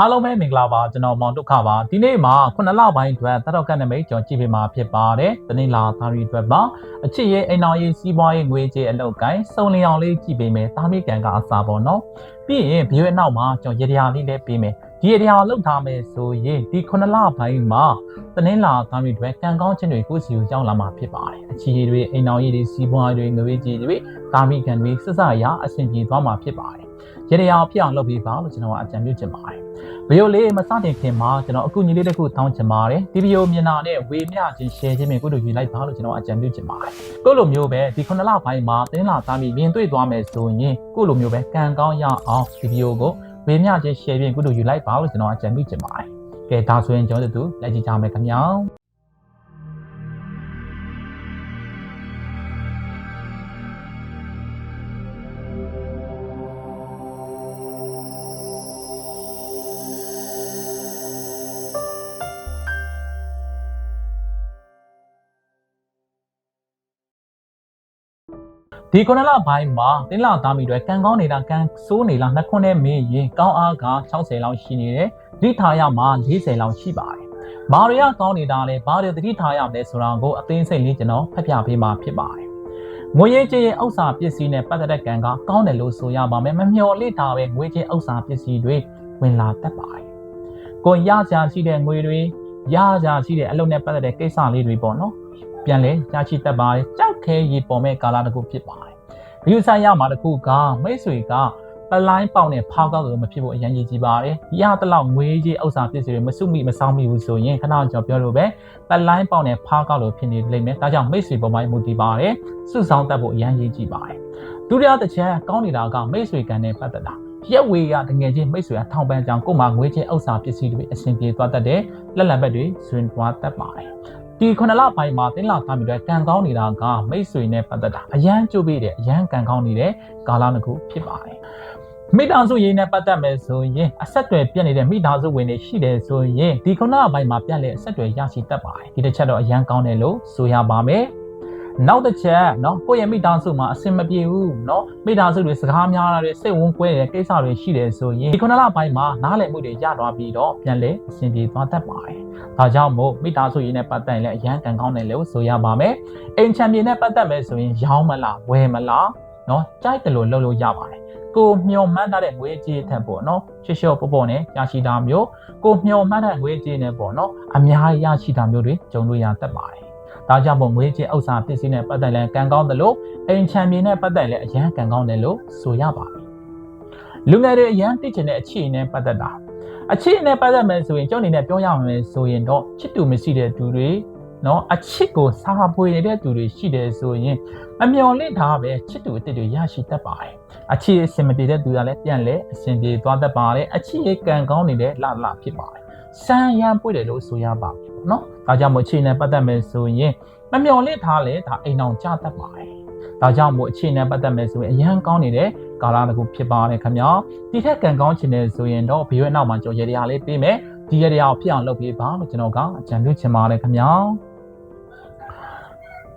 အားလုံးပဲမင်္ဂလာပါကျွန်တော်မောင်ဒုက္ခပါဒီနေ့မှာခုနှစ်လပိုင်းအတွက်တတော်ကတ်နမိတ်ကျွန်တော်ကြည့်ပေးမှာဖြစ်ပါတယ်တနင်္လာသားရီအတွက်ပါအချစ်ရဲ့အိမ်တော်ရေးစီးပွားရေးငွေကြေးအလုပ်ကိုင်းစုံလင်အောင်လေးကြည့်ပေးမယ်တာမိကန်ကအစားပေါ့နော်ပြီးရင်ဘီရွေးနောက်မှာကျွန်တော်ရေတရာလေးလည်းပေးမယ်ဒီရေတရာလောက်ထားမယ်ဆိုရင်ဒီခုနှစ်လပိုင်းမှာတနင်္လာသားရီအတွက်ကံကောင်းခြင်းတွေကိုစီကိုရောက်လာမှာဖြစ်ပါတယ်အချစ်တွေအိမ်တော်ရေးတွေစီးပွားရေးတွေငွေကြေးတွေတာမိကန်တွေဆက်စရာအဆင်ပြေသွားမှာဖြစ်ပါတယ် ရေတရာဖြစ်အောင်လုပ်ပေးပါလို့ကျွန်တော်ကအကြံပြုချင်ပါတယ်ဗီဒီယိုလေးမစတင်ခင်မှာကျွန်တော်အခုညီလေးတစ်ခုတောင်းချင်ပါတယ်ဒီဗီဒီယိုမြင်တာနဲ့ဝေမျှခြင်း share ခြင်းမျိုးကိုတို့ယူလိုက်ပါလို့ကျွန်တော်အကြံပြုချင်ပါတယ်ကိုလိုမျိုးပဲဒီခုနှစ်လပိုင်းမှာတင်းလာသားပြီးမြင်တွေ့သွားမယ်ဆိုရင်ကိုလိုမျိုးပဲကံကောင်းရအောင်ဒီဗီဒီယိုကိုဝေမျှခြင်း share ခြင်းကိုတို့ယူလိုက်ပါလို့ကျွန်တော်အကြံပြုချင်ပါတယ်ကဲဒါဆိုရင်ကျွန်တော်တို့လက်ကြည့်ကြမယ်ခင်ဗျာ ဒီခုနလပိုင်းမှာတင်းလာသားမီတွေကံကောင်းနေတာကံဆိုးနေလားနှစ်ခွန်းနဲ့မင်းရင်ကောင်းအားက60လောက်ရှိနေတယ်သတိထားရမှာ40လောက်ရှိပါတယ်မာရီယာကောင်းနေတာလဲဘာတွေသတိထားရမလဲဆိုတာကိုအသိစိတ်လေးကျွန်တော်ဖတ်ပြပေးမှာဖြစ်ပါတယ်ငွေရေးကြေးရဲ့ဥစ္စာပစ္စည်းနဲ့ပတ်သက်တဲ့ကံကကောင်းတယ်လို့ဆိုရပါမယ်မမျှော်လင့်တာပဲငွေကြေးဥစ္စာပစ္စည်းတွေဝင်လာတတ်ပါတယ်ကိုရကြရှိတဲ့ငွေတွေရကြရှိတဲ့အလုပ်နဲ့ပတ်သက်တဲ့ကိစ္စလေးတွေပေါ့နော် ပြန်လဲရရှိတတ်ပါတယ်ကြောက်ခဲရေပေါ်မဲ့ကာလတစ်ခုဖြစ်ပါတယ်ဘီယူဆိုင်ရမှာတစ်ခုကမိတ်ဆွေကပလိုင်းပေါက်နဲ့ဖောက်ကောက်လို့မဖြစ်ဖို့အရင်ကြီးကြည့်ပါတယ်ဒီဟာတလောက်ငွေကြီးဥစ္စာပစ္စည်းတွေမစုမိမဆောင်မိဘူးဆိုရင်ခဏကျွန်တော်ပြောလို့ပဲပလိုင်းပေါက်နဲ့ဖောက်ကောက်လို့ဖြစ်နေလိမ့်မယ်ဒါကြောင့်မိတ်ဆွေပေါ်မှာမူတည်ပါတယ်စုဆောင်တတ်ဖို့အရင်ကြီးကြည့်ပါတယ်ဒုတိယတစ်ချက်ကောင်းနေတာကမိတ်ဆွေကံနဲ့ပတ်သက်တာရက်ဝေကတကယ်ချင်းမိတ်ဆွေကထောင်ပန်းကြောင်ကို့မှာငွေချင်းဥစ္စာပစ္စည်းတွေအဆင်ပြေသွားတတ်တယ်လက်လံဘက်တွေဆွင်သွားတတ်ပါတယ် ဒီခုနလပိုင်းမှာတင်းလာသားပြီးတော့ကံကောင်းနေတာကမိတ်ဆွေနဲ့ပတ်သက်တာအရန်ကြိုးပေးတယ်အရန်ကံကောင်းနေတဲ့ကာလတစ်ခုဖြစ်ပါတယ်မိသားစုရင်းနဲ့ပတ်သက်မယ်ဆိုရင်အဆက်တွေပြတ်နေတဲ့မိသားစုဝင်တွေရှိတယ်ဆိုရင်ဒီခုနလပိုင်းမှာပြတ်လေအဆက်တွေရရှိတတ်ပါတယ်ဒီတစ်ချက်တော့အရန်ကောင်းတယ်လို့ဆိုရပါမယ် နောက်တစ်ချက်เนาะကိုယ့်ရဲ့မိသားစုမှာအဆင်မပြေဘူးเนาะမိသားစုတွေစကားများတာတွေစိတ်ဝန်းကွဲတဲ့ကိစ္စတွေရှိတယ်ဆိုရင်ဒီခုနလပိုင်းမှာနားလည်မှုတွေရသွားပြီးတော့ပြန်လေအဆင်ပြေသွားတတ်ပါတယ် ဒါကြောင့်မို့မိသားစုရင်းနဲ့ပတ်သက်ရင်လည်းအရန်ကန်ကောင်းတယ်လို့ဆိုရပါမယ်။အိမ်ချမ်းမြေနဲ့ပတ်သက်မယ်ဆိုရင်ရောင်းမလားဝယ်မလားเนาะကြိုက်တယ်လို့လုပ်လို့ရပါတယ်။ကိုမျောမှန်းထားတဲ့ငွေကြေးထက်ပေါ့เนาะရှေ့ရှော့ပေါ့ပေါ့နဲ့ရရှိတာမျိုးကိုမျောမှန်းတဲ့ငွေကြေးနဲ့ပေါ့เนาะအများကြီးရရှိတာမျိုးတွေကြုံလို့ရတတ်ပါတယ်။ ဒါကြောင့်မို့ငွေကြေးဥစ္စာပစ္စည်းနဲ့ပတ်သက်ရင်ကန်ကောင်းတယ်လို့အိမ်ချမ်းမြေနဲ့ပတ်သက်ရင်အရန်ကန်ကောင်းတယ်လို့ဆိုရပါမယ်။လူငယ်တွေအရန်သိချင်တဲ့အခြေအနေနဲ့ပတ်သက်တာအခြေအနေပတ်သက်မယ်ဆိုရင်ကျောင်းအနေနဲ့ပြောရမယ်ဆိုရင်တော့ချစ်တူမရှိတဲ့သူတွေနော်အချစ်ကိုစားပွေနေတဲ့သူတွေရှိတယ်ဆိုရင်အမျော်လင့်ထားပဲချစ်တူအစ်စ်တွေရရှိတတ်ပါတယ်အချစ်အစင်မပြေတဲ့သူကလည်းပြန်လဲအစင်ပြေသွားတတ်ပါတယ်အချစ်ရဲ့ကံကောင်းနေတဲ့လှလှဖြစ်ပါတယ် စမ်းရမ်းပွေတယ်လို့ဆိုရပါမယ်ပေါ့နော်ဒါကြောင့်မို့အခြေအနေပတ်သက်မယ်ဆိုရင်မမျော်လင့်ထားလဲဒါအိမ်အောင်ကြတတ်ပါတယ်ဒါကြောင့်မို့အခြေအနေပတ်သက်မယ်ဆိုရင်အရန်ကောင်းနေတဲ့ကာလတစ်ခုဖြစ်ပါတယ်ခင်ဗျာဒီထက်ကံကောင်းချင်တယ်ဆိုရင်တော့ဗီဒီယိုနောက်မှာကျွန်တော်ရေတရားလေးပေးမယ်ဒီရေတရားကိုဖြစ်အောင်လုပ်ပေးပါလို့ကျွန်တော်ကအကြံပြုချင်ပါတယ်ခင်ဗျာ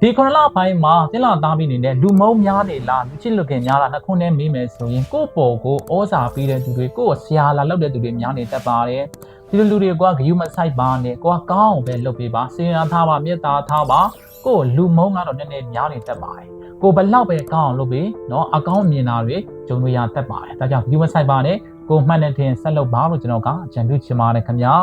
ဒီခုနလပိုင်းမှာတင်းလာသားပြီးနေတဲ့လူမုံများနေလားလူချစ်လူခင်များလားနှစ်ခုနဲ့မေးမယ်ဆိုရင်ကိုယ့်ပေါ်ကိုဩစာပေးတဲ့သူတွေကိုယ့်ကိုဆရာလာလုပ်တဲ့သူတွေများနေတတ်ပါတယ်ဒီလိုလူတွေကဂယုမဆိုင်ပါနဲ့ကိုကကောင်းအောင်ပဲလုပ်ပေးပါစေရနာထားပါမေတ္တာထားပါကိုယ့်လူမုံကတော့နည်းနည်းများနေတတ်ပါတယ်ကိုဘယ်လောက်ပဲကောင်းအောင်လုပ်ပြီးเนาะအကောင်းမြင်တာတွေဂျုံလို့ရတတ်ပါတယ်ဒါကြောင့် view website ပါနဲ့ကိုမှတ်တဲ့တင်ဆက်လုပ်ပါလို့ကျွန်တော်ကအကြံပြုချင်ပါတယ်ခင်ဗျာ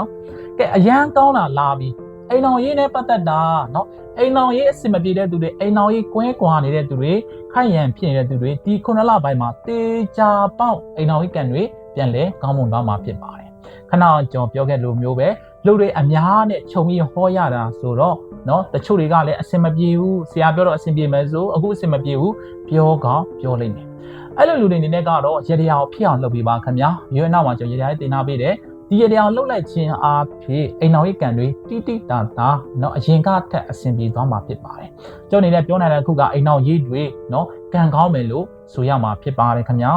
ကဲအရန်ကောင်းတာလာပြီး အိမ်တော်ရေးနဲ့ပတ်သက်တာเนาะအိမ်တော်ရေးအဆင်မပြေတဲ့သူတွေအိမ်တော်ရေးကွဲကွာနေတဲ့သူတွေခိုင်ရန်ဖြစ်နေတဲ့သူတွေဒီခုနလပိုင်းမှာတေချာပေါက်အိမ်တော်ရေးကန်တွေပြန်လဲကောင်းမွန်သွားမှာဖြစ်ပါတယ်ခဏကျွန်တော်ပြောခဲ့လိုမျိုးပဲလူတွေအများနဲ့ခြုံပြီးဟောရတာဆိုတော့เนาะတချို့တွေကလည်းအဆင်မပြေဘူးဆရာပြောတော့အဆင်ပြေမယ်ဆိုအခုအဆင်မပြေဘူးပြောကောင်းပြောလိမ့်မယ်အဲ့လိုလူတွေအနေနဲ့ကတော့ရေတရားကိုဖြစ်အောင်လုပ်ပေးပါခင်ဗျာရွေးနောက်မှာကျွန်တော်ရေတရားတင်ထားပေးတယ် ဒီရေတရားကိုလှုပ်လိုက်ခြင်းအားဖြင့်အိမ်တော်ရေးကံတွေတိတိတာတာเนาะအရင်ကထက်အဆင်ပြေသွားမှာဖြစ်ပါတယ်ကျွန်တော်အနေနဲ့ပြောနိုင်တဲ့အခုကအိမ်တော်ရေးတွေเนาะကံကောင်းမယ်လို့ဆိုရမှာဖြစ်ပါတယ်ခင်ဗျာ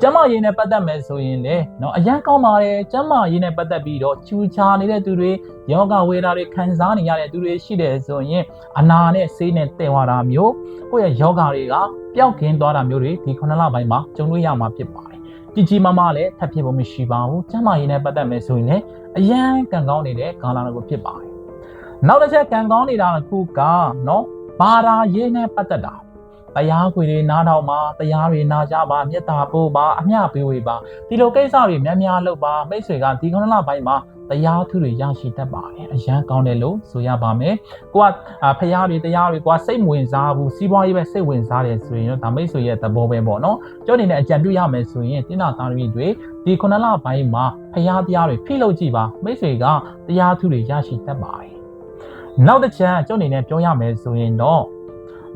ကျမရေးနဲ့ပတ်သက်မယ်ဆိုရင်လေเนาะအရန်ကောင်းပါတယ်ကျမရေးနဲ့ပတ်သက်ပြီးတော့ချူချာနေတဲ့သူတွေယောဂဝေဒနာတွေခံစားနေရတဲ့သူတွေရှိတယ်ဆိုရင်အနာနဲ့ဆေးနဲ့တည်ဝတာမျိုးကိုယ့်ရဲ့ယောဂတွေကပျောက်ကင်းသွားတာမျိုးတွေဒီခုနလပိုင်းမှာကြုံတွေ့ရမှာဖြစ်ပါတယ်ဒီ တယ် ကြီးကြီးမားမားလည်းထပ်ဖြစ်ဖို့မရှိပါဘူးကျမ်းမာရေးနဲ့ပတ်သက်မယ်ဆိုရင်လည်းအရန်ကံကောင်းနေတဲ့ကာလတစ်ခုဖြစ်ပါတယ်နောက်တစ်ချက်ကံကောင်းနေတာတစ်ခုကနော်ဘာသာရေးနဲ့ပတ်သက်တာတရားခွေတွေနားထောင်ပါတရားတွေနာကြပါမေတ္တာပို့ပါအမျှပေးဝေပါဒီလိုကိစ္စတွေများများလုပ်ပါမိတ်ဆွေကဒီခုနလပိုင်းမှာ တရားထုတွေရရှိတတ်ပါတယ်အရန်ကောင်းတယ်လို့ဆိုရပါမယ်ကိုကဖရားတွေတရားတွေကိုစိတ်ဝင်စားဘူးစီးပွားရေးပဲစိတ်ဝင်စားတယ်ဆိုရင်တော့ဒါမိတ်ဆွေရဲ့သဘောပဲပေါ့နော်ကြောနေတဲ့အကြံပြုရမယ်ဆိုရင်တင်းနာသားတွေတွေဒီခုနလပိုင်းမှာဖရားတရားတွေဖိလုပ်ကြည့်ပါမိတ်ဆွေကတရားထုတွေရရှိတတ်ပါတယ်နောက်တစ်ချက်ကျုပ်အနေနဲ့ပြောရမယ်ဆိုရင်တော့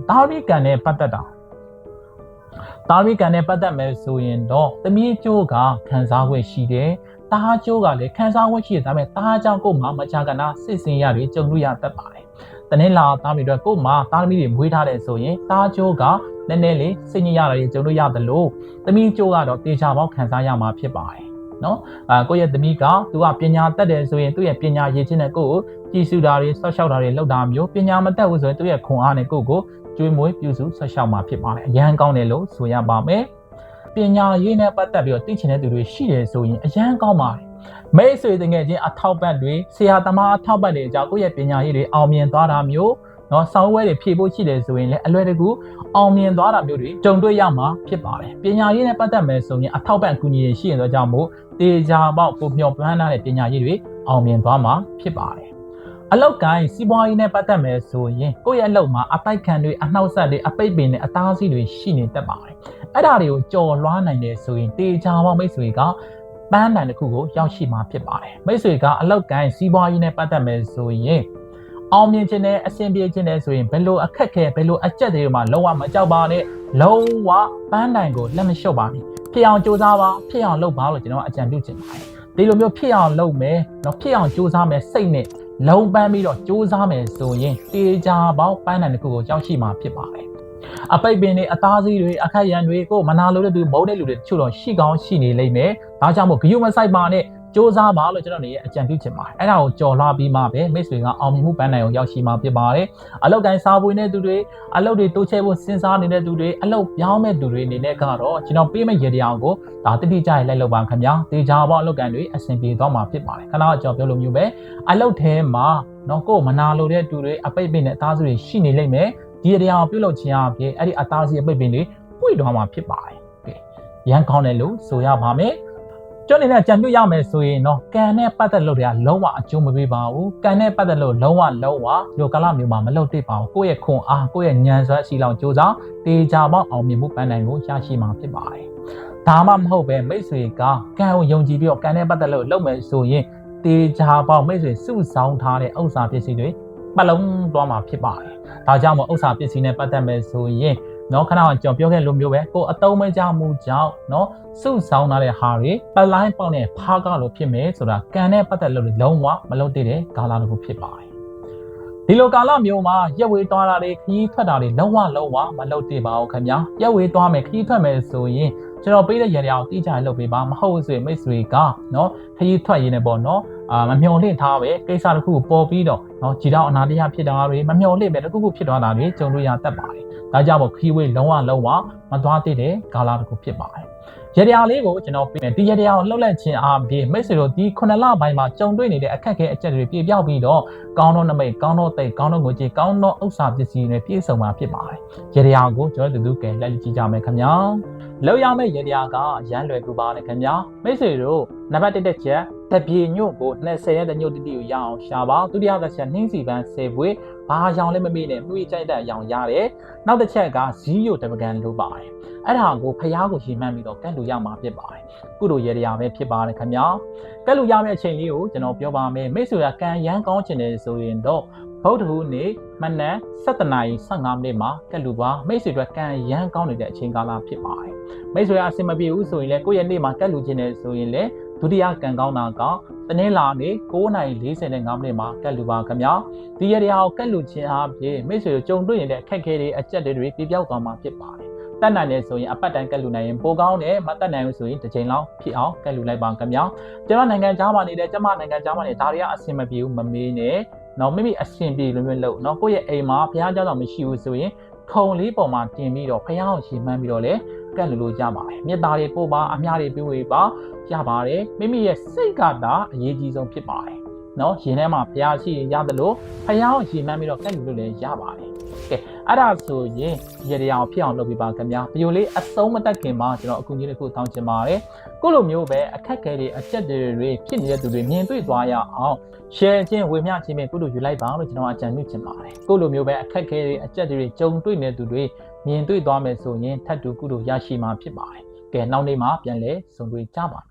တာရိကံနဲ့ပတ်သက်တာတာရိကံနဲ့ပတ်သက်မယ်ဆိုရင်တော့သမီးကျိုးကခံစား권ရှိတယ် တားကျိုးကလည်းခံစား권ရှိတယ်ဒါပေမဲ့တားကြောင့်ကိုယ်မှာမကြာခဏစစ်စင်ရတွေကြုံလို့ရတတ်ပါတယ်တနင်္လာသားတွေအတွက်ကိုယ်မှာသားသမီးတွေမွေးထားတယ်ဆိုရင်တားကျိုးကနည်းနည်းလေးစိတ်ညစ်ရတာတွေကြုံလို့ရတယ်လို့သမီးကျိုးကတော့တေချာပေါက်ခံစားရမှာဖြစ်ပါတယ်နော်အာကိုယ့်ရဲ့သမီးကသူကပညာတတ်တယ်ဆိုရင်သူ့ရဲ့ပညာရည်ချင်းနဲ့ကိုယ့်ကိုကြည်စုတာတွေဆော့ရှောက်တာတွေလုပ်တာမျိုးပညာမတတ်ဘူးဆိုရင်သူ့ရဲ့ခွန်အားနဲ့ကိုယ့်ကိုကျွေးမွေးပြုစုဆော့ရှောက်မှာဖြစ်ပါတယ်အရန်ကောင်းတယ်လို့ဆိုရပါမယ် ပညာရေးနဲ့ပတ်သက်ပြီးတော့သိချင်တဲ့သူတွေရှိတယ်ဆိုရင်အရန်ကောင်းပါတယ်မိတ်ဆွေတငယ်ချင်းအထောက်ပံ့တွေဆရာသမားအထောက်ပံ့တွေအကြောင်းကိုယ့်ရဲ့ပညာရေးတွေအောင်မြင်သွားတာမျိုးနော်ဆောင်းဝဲတွေဖြည့်ဖို့ရှိတယ်ဆိုရင်လည်းအလွယ်တကူအောင်မြင်သွားတာမျိုးတွေကြုံတွေ့ရမှာဖြစ်ပါတယ်ပညာရေးနဲ့ပတ်သက်မယ်ဆိုရင်အထောက်ပံ့ကူညီရရှိရင်တော့ကြောင့်မို့တေချာပေါက်ကိုမျှော်ပန်းထားတဲ့ပညာရေးတွေအောင်မြင်သွားမှာဖြစ်ပါတယ် အလောက်ကိုင်းစီးပွားရေးနဲ့ပတ်သက်မယ်ဆိုရင်ကိုယ့်ရဲ့အလုပ်မှာအပိုက်ခံတွေအနှောက်အယှက်တွေအပိတ်ပင်တွေအသားစီးတွေရှိနေတတ်ပါတယ်အဲ့ဒါတွေကိုကြော်လွှားနိုင်တယ်ဆိုရင်တေချာပေါက်မိတ်ဆွေကပန်းတန်တစ်ခုကိုရောက်ရှိမှာဖြစ်ပါတယ်မိတ်ဆွေကအလောက်ကိုင်းစီးပွားရေးနဲ့ပတ်သက်မယ်ဆိုရင်အောင်မြင်ခြင်းနဲ့အဆင်ပြေခြင်းနဲ့ဆိုရင်ဘယ်လိုအခက်ခဲဘယ်လိုအကျက်တွေမှာလုံးဝမကြောက်ပါနဲ့လုံးဝပန်းတိုင်ကိုလက်မလျှော့ပါနဲ့ဖြစ်အောင်စူးစမ်းပါဖြစ်အောင်လုပ်ပါလို့ကျွန်တော်အကြံပြုချင်ပါတယ်ဒီလိုမျိုးဖြစ်အောင်လုပ်မယ်เนาะဖြစ်အောင်စူးစမ်းမယ်စိတ်နဲ့ လုံးပန်းပြီးတော့စူးစမ်းမယ်ဆိုရင်တေချာပေါက်ပန်းတိုင်တစ်ခုကိုကြောက်ရှိမှာဖြစ်ပါတယ်အပိတ်ပင်တွေအသားစီးတွေအခက်ရန်တွေကိုမနာလို့တဲ့သူမုန်းတဲ့လူတွေတချို့တော့ရှိကောင်းရှိနေလိမ့်မယ်ဒါကြောင့်မို့ဂယုမဆိုင်ပါနဲ့ စ조사ပါလို့ကျွန်တော်နေရဲ့အကြံပြုချင်ပါတယ်အဲ့ဒါကိုကြော်လွှားပြီးမှပဲမိတ်ဆွေကအောင်မြင်မှုပန်းနိုင်ကိုရောက်ရှိမှာဖြစ်ပါတယ်အလောက်တိုင်းစားပွေးတဲ့သူတွေအလောက်တွေတိုးချဲဖို့စဉ်းစားနေတဲ့သူတွေအလောက်ပြောင်းမဲ့သူတွေအနေနဲ့ကတော့ကျွန်တော်ပေးမဲ့ရေတရားကိုဒါတတိကျရေးလိုက်လောက်ပါခင်ဗျာတေချာပေါ့အလောက်ကန်တွေအဆင်ပြေသွားမှာဖြစ်ပါတယ်ခဏအကြောင်းပြောလို့မျိုးပဲအလောက်ထဲမှာနော်ကိုယ်မနာလိုတဲ့သူတွေအပိတ်ပိတ်နဲ့အသားစုတွေရှိနေလိမ့်မယ်ဒီရေတရားကိုပြုလုပ်ခြင်းအပြင်အဲ့ဒီအသားစီအပိတ်ပိတ်တွေပွေသွားမှာဖြစ်ပါတယ်ရန်ကောင်းတယ်လို့ဆိုရပါမယ် ကျွန်းနေနဲ့ကြံပြရမယ်ဆိုရင်တော့ကန်နဲ့ပတ်သက်လို့တွေကလုံးဝအကျိုးမပေးပါဘူးကန်နဲ့ပတ်သက်လို့လုံးဝလုံးဝဒီကာလမျိုးမှာမလုပ်သင့်ပါဘူးကိုယ့်ရဲ့ခွန်အားကိုယ့်ရဲ့ဉာဏ်စွမ်းရှိလောင်ကြိုးစားတေချာပေါက်အောင်မြင်မှုပန်းနိုင်ကိုရရှိမှာဖြစ်ပါတယ်ဒါမှမဟုတ်ပဲမိတ်ဆွေကကန်ကိုယုံကြည်ပြီးတော့ကန်နဲ့ပတ်သက်လို့လုပ်မယ်ဆိုရင်တေချာပေါက်မိတ်ဆွေစုဆောင်းထားတဲ့ဥစ္စာပစ္စည်းတွေပတ်လုံးသွားမှာဖြစ်ပါတယ်ဒါကြောင့်မို့ဥစ္စာပစ္စည်းနဲ့ပတ်သက်မယ်ဆိုရင် နော်ခဏကကျွန်တော်ပြောခဲ့လိုမျိုးပဲကိုအတုံးမကြမှုကြောင့်နော်စုဆောင်းထားတဲ့ဟာတွေပလိုင်းပေါက်နဲ့ဖားကားလို့ဖြစ်မယ်ဆိုတာကန်နဲ့ပတ်သက်လို့လုံးဝမလုပ်သေးတဲ့ကာလတစ်ခုဖြစ်ပါတယ်ဒီလိုကာလမျိုးမှာရက်ဝေးသွားတာတွေခရီးထွက်တာတွေလုံးဝလုံးဝမလုပ်သေးပါဘူးခင်ဗျာရက်ဝေးသွားမယ်ခရီးထွက်မယ်ဆိုရင် ကျွန်တော်ပေးတဲ့ရည်ရအောင်တိကျလုပ်ပေးပါမဟုတ်ဆိုရင်မိတ်ဆွေကနော်ခရီးထွက်ရင်းနဲ့ပေါ့နော်အာမမျော်လင့်ထားပဲကိစ္စတစ်ခုပေါ်ပြီးတော့နော်ကြည်တော့အနာတရားဖြစ်တာတွေမမျော်လင့်ပဲတစ်ခုခုဖြစ်သွားတာတွေကြုံလို့ရတတ်ပါတယ်ဒါကြောင့်မို့ခီးဝေးလုံးဝလုံးဝမသွားသင့်တဲ့ဂါလာတစ်ခုဖြစ်ပါတယ် ရတရားလေးကိုကျွန်တော်ပြင်မယ်ဒီရတရားကိုလှုပ်လက်ခြင်းအားဖြင့်မိတ်ဆွေတို့ဒီ9လပိုင်းမှာကြုံတွေ့နေတဲ့အခက်အခဲအကျက်တွေပြေပြောက်ပြီးတော့ကောင်းသောနမိတ်ကောင်းသောသိကောင်းသောငွေကြေးကောင်းသောဥစ္စာပစ္စည်းတွေပြည့်စုံမှာဖြစ်ပါတယ်ရတရားကိုကျွန်တော်တို့ကလက်ကြည့်ကြမယ်ခင်ဗျာလောက်ရမယ့်ရတရားကရမ်းလွယ်ကူပါတယ်ခင်ဗျာမိတ်ဆွေတို့ နံပါတ်1တက်ချက်တပြေညွန့်ကို20ရက်တညွန့်တတိကိုရအောင်ရှာပါဒုတိယတစ်ချက်နှင်းစီပန်း10ပွေဘာရောင်လည်းမမေ့နဲ့မှုကြိုက်တဲ့အရောင်ရတယ်နောက်တစ်ချက်ကဇီးယိုတပကံလိုပါတယ်အဲ့ဒါကိုဖျားကိုရှင်းမှန်းပြီးတော့ကတ်လူရမှာဖြစ်ပါတယ်ကုလိုရေတရားပဲဖြစ်ပါတယ်ခင်ဗျာကတ်လူရမယ့်အချိန်လေးကိုကျွန်တော်ပြောပါမယ်မိတ်ဆွေကကံရမ်းကောင်းချင်တယ်ဆိုရင်တော့ဗုဒ္ဓဟူးနေ့မနက်7:15မိနစ်မှာကက်လူပါမိတ်ဆွေတို့ကံရမ်းကောင်းနေတဲ့အချိန်ကာလဖြစ်ပါတယ်မိတ်ဆွေအဆင်မပြေဘူးဆိုရင်လည်းကိုယ့်ရဲ့နေ့မှာကက်လူခြင်းတယ်ဆိုရင်လည်း ဒုတိယကံကောင်းတာကတနင်္လာနေ့9:45မိနစ်မှာကက်လူပါခင်ဗျာဒီရတရားကိုကက်လူခြင်းအားဖြင့်မိတ်ဆွေတို့ကြုံတွေ့နေတဲ့အခက်အခဲတွေအကျက်တွေပြပြောက်သွားမှာဖြစ်ပါတယ်တတ်နိုင်တယ်ဆိုရင်အပတ်တိုင်းကက်လူနိုင်ရင်ပိုကောင်းတယ်မတတ်နိုင်ဘူးဆိုရင်တစ်ချိန်လောက်ဖြစ်အောင်ကက်လူလိုက်ပါခင်ဗျာကျွန်တော်နိုင်ငံသားမှာနေတဲ့ကျမနိုင်ငံသားမှာနေဒါတွေကအဆင်မပြေဘူးမမေးနဲ့နော်မိမိအဆင်ပြေလိုမျိုးလုပ်နော်ကိုယ့်ရဲ့အိမ်မှာဘုရားကျောင်းတော်မရှိဘူးဆိုရင်ခုံလေးပေါ်မှာတင်ပြီးတော့ဘုရားကိုရှေ့မှန်းပြီးတော့လေ ကန့်လို့လို့ရပါတယ်မေတ္တာတွေပို့ပါအများတွေပြုဝေပါရပါတယ်မိမိရဲ့စိတ်ကသာအရေးကြီးဆုံးဖြစ်ပါတယ်နော်ရင်ထဲမှာဘုရားရှိရင်ရတယ်လို့ဘုရားကိုရှင်မှန်းပြီးတော့ကန့်လို့လို့လည်းရပါတယ်ကဲအဲ့ဒါဆိုရင်ရေတရားဖြစ်အောင်လုပ်ပြပါခင်ဗျာဗီဒီယိုလေးအဆုံးမတက်ခင်မှာကျွန်တော်အကူအညီတစ်ခုတောင်းချင်ပါတယ်ကိုလိုမျိုးပဲအခက်အခဲတွေအချက်တွေဖြစ်နေတဲ့သူတွေမြင်တွေ့သွားရအောင် share ချင်းဝေမျှခြင်းပဲကုလိုယူလိုက်ပါလို့ကျွန်တော်အကြံပြုချင်ပါတယ်ကိုလိုမျိုးပဲအခက်အခဲတွေအချက်တွေကြုံတွေ့နေတဲ့သူတွေ မြင်တွေ့သွားမယ်ဆိုရင်ထပ်တူကုလိုရရှိမှာဖြစ်ပါတယ်ကဲနောက်နေ့မှာပြန်လဲဆုံတွေ့ကြပါမယ်